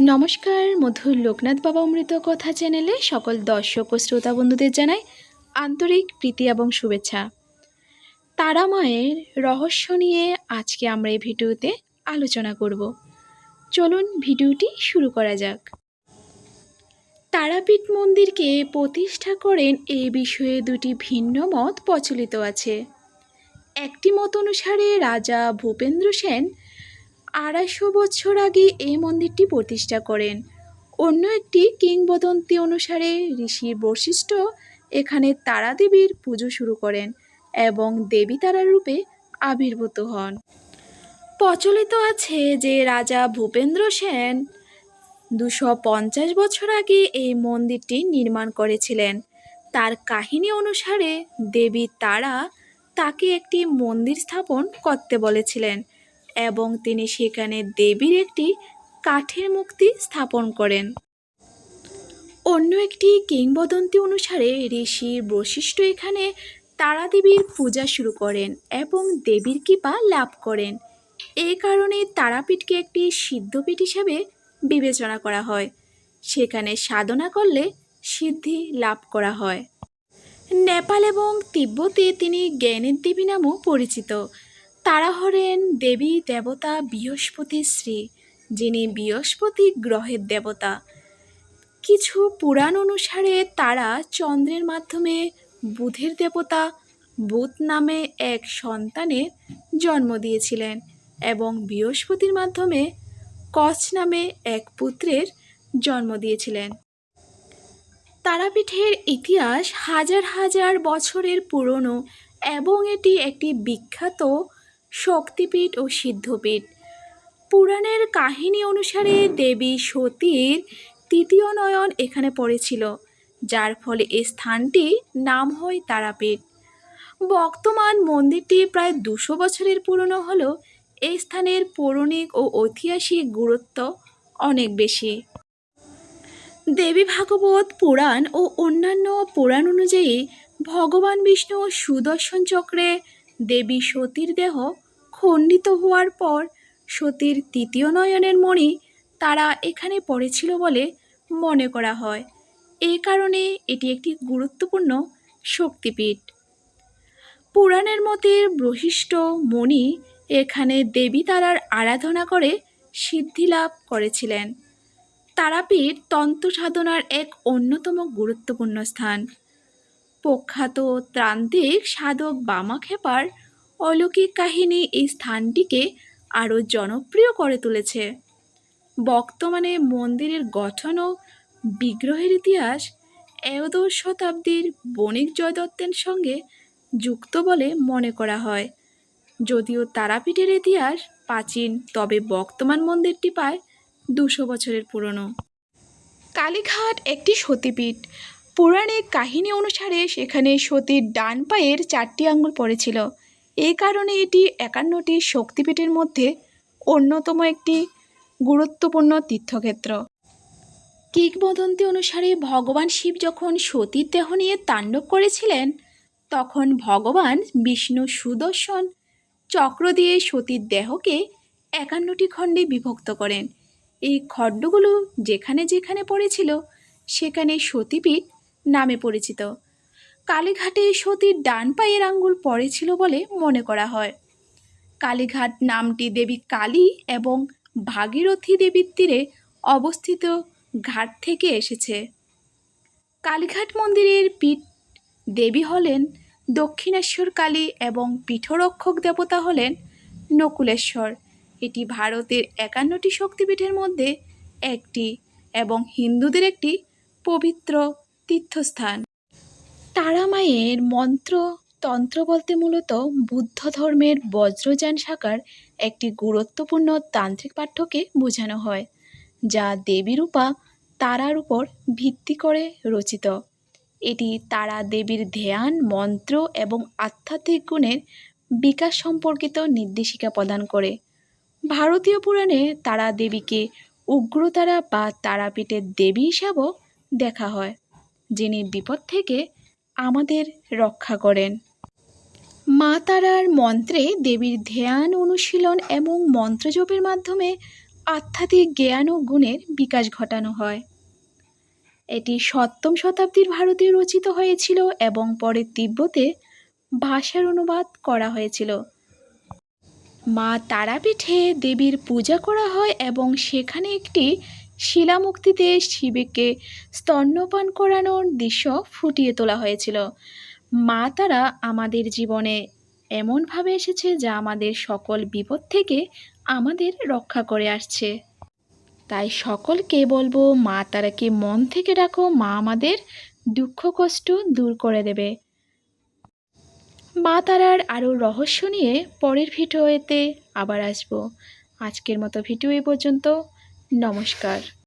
নমস্কার, মধুর লোকনাথ বাবা অমৃত কথা চ্যানেলে সকল দর্শক ও শ্রোতা বন্ধুদের জানাই আন্তরিক প্রীতি এবং শুভেচ্ছা। তারা মায়ের রহস্য নিয়ে আজকে আমরা এই ভিডিওতে আলোচনা করব। চলুন ভিডিওটি শুরু করা যাক। তারাপীঠ মন্দিরকে প্রতিষ্ঠা করেন এ বিষয়ে দুটি ভিন্ন মত প্রচলিত আছে। একটি মত অনুসারে রাজা ভূপেন্দ্র সেন আড়াইশো বছর আগে এই মন্দিরটি প্রতিষ্ঠা করেন। অন্য একটি কিংবদন্তি অনুসারে ঋষি বৈশিষ্ট্য এখানে তারা দেবীর পুজো শুরু করেন এবং দেবী তারার রূপে আবির্ভূত হন। প্রচলিত আছে যে রাজা ভূপেন্দ্র সেন দুশো পঞ্চাশ বছর আগে এই মন্দিরটি নির্মাণ করেছিলেন। তার কাহিনী অনুসারে দেবী তারা তাকে একটি মন্দির স্থাপন করতে বলেছিলেন। এবং তিনি সেখানে দেবীর একটি কাঠের মুক্তি স্থাপন করেন। অন্য একটি কিংবদন্তি অনুসারে ঋষি বশিষ্ঠ এখানে তারা দেবীর পূজা শুরু করেন এবং দেবীর কৃপা লাভ করেন। এই কারণে তারাপীঠকে একটি সিদ্ধপীঠ হিসাবে বিবেচনা করা হয়। সেখানে সাধনা করলে সিদ্ধি লাভ করা হয়। নেপাল এবং তিব্বতে তিনি জ্ঞানের দেবী নামও পরিচিত। তারা হলেন দেবী দেবতা বৃহস্পতির শ্রী, যিনি বৃহস্পতি গ্রহের দেবতা। কিছু পুরাণ অনুসারে তারা চন্দ্রের মাধ্যমে বুধের দেবতা, বুধ নামে এক সন্তানের জন্ম দিয়েছিলেন এবং বৃহস্পতির মাধ্যমে কচ নামে এক পুত্রের জন্ম দিয়েছিলেন। তারাপীঠের ইতিহাস হাজার হাজার বছরের পুরনো এবং এটি একটি বিখ্যাত শক্তিপীঠ ও সিদ্ধপীঠ। পুরাণের কাহিনী অনুসারে দেবী সতীর তৃতীয় নয়ন এখানে পড়েছিল, যার ফলে এ স্থানটি নাম হয় তারাপীঠ। বর্তমান মন্দিরটি প্রায় দুশো বছরের পুরনো হলেও এই স্থানের পৌরাণিক ও ঐতিহাসিক গুরুত্ব অনেক বেশি। দেবী ভাগবত পুরাণ ও অন্যান্য পুরাণ অনুযায়ী ভগবান বিষ্ণু সুদর্শন চক্রে দেবী সতীর দেহ খণ্ডিত হওয়ার পর সতীর তৃতীয় নয়নের মণি তারা এখানে পড়েছিল বলে মনে করা হয়। এই কারণে এটি একটি গুরুত্বপূর্ণ শক্তিপীঠ। পুরাণের মতে বৈশিষ্ট্য মণি এখানে দেবী তারার আরাধনা করে সিদ্ধি লাভ করেছিলেন। তারাপীঠ তন্ত্র সাধনার এক অন্যতম গুরুত্বপূর্ণ স্থান। প্রখ্যাত ত্রান্তিক সাধক বামাখেপার অলৌকিক কাহিনী এই স্থানটিকে আরও জনপ্রিয় করে তুলেছে। বর্তমানে মন্দিরের গঠন ও বিগ্রহের ইতিহাস একাদশ শতাব্দীর বণিক জয়দত্তের সঙ্গে যুক্ত বলে মনে করা হয়। যদিও তারাপীঠের ইতিহাস প্রাচীন, তবে বর্তমান মন্দিরটি পায় দুশো বছরের পুরনো। কালীঘাট একটি সতীপীঠ। পৌরাণিক কাহিনী অনুসারে সেখানে সতীর ডান পায়ের চারটি আঙ্গুল পড়েছিল। এই কারণে এটি একান্নটি শক্তিপীঠের মধ্যে অন্যতম একটি গুরুত্বপূর্ণ তীর্থক্ষেত্র। কিংবদন্তি অনুসারে ভগবান শিব যখন সতীর দেহ নিয়ে তাণ্ডব করেছিলেন, তখন ভগবান বিষ্ণু সুদর্শন চক্র দিয়ে সতীর দেহকে একান্নটি খণ্ডে বিভক্ত করেন। এই খণ্ডগুলো যেখানে যেখানে পড়েছিল, সেখানে সতীপীঠ নামে পরিচিত। কালীঘাটে সতীর ডান পায়ের আঙ্গুল পড়েছিল বলে মনে করা হয়। কালীঘাট নামটি দেবী কালী এবং ভাগীরথী দেবীর তীরে অবস্থিত ঘাট থেকে এসেছে। কালীঘাট মন্দিরের পীঠ দেবী হলেন দক্ষিণেশ্বর কালী এবং পীঠরক্ষক দেবতা হলেন নকুলেশ্বর। এটি ভারতের একান্নটি শক্তিপীঠের মধ্যে একটি এবং হিন্দুদের একটি পবিত্র তীর্থস্থান। তারা মায়ের মন্ত্র, তন্ত্র বলতে মূলত বুদ্ধ ধর্মের বজ্রযান শাখার একটি গুরুত্বপূর্ণ তান্ত্রিক পাঠ্যকে বোঝানো হয়, যা দেবীরূপা তারার উপর ভিত্তি করে রচিত। এটি তারা দেবীর ধ্যান, মন্ত্র এবং আধ্যাত্মিক গুণের বিকাশ সম্পর্কিত নির্দেশিকা প্রদান করে। ভারতীয় পুরাণে তারা দেবীকে উগ্রতারা বা তারাপীঠের দেবী হিসাবেও দেখা হয়, যিনি বিপদ থেকে আমাদের রক্ষা করেন। মা তারার মন্ত্রে দেবীর ধ্যান অনুশীলন এবং মন্ত্রজপের মাধ্যমে আধ্যাত্মিক জ্ঞান ও গুণের বিকাশ ঘটানো হয়। এটি সপ্তম শতাব্দীর ভারতে রচিত হয়েছিল এবং পরে তিব্বতে ভাষার অনুবাদ করা হয়েছিল। মা তারাপীঠে দেবীর পূজা করা হয় এবং সেখানে একটি শিলামূর্তিতে শিবকে স্তন্যপান করানোর দৃশ্য ফুটিয়ে তোলা হয়েছিল। মা তারা আমাদের জীবনে এমনভাবে এসেছে যা আমাদের সকল বিপদ থেকে আমাদের রক্ষা করে আসছে। তাই সকলকে বলব, মা তারাকে মন থেকে ডাকো, মা আমাদের দুঃখ, কষ্ট দূর করে দেবে। মা তারার আরও রহস্য নিয়ে পরের ভিডিওতে আবার আসব। আজকের মতো ভিডিও এই পর্যন্ত। নমস্কার।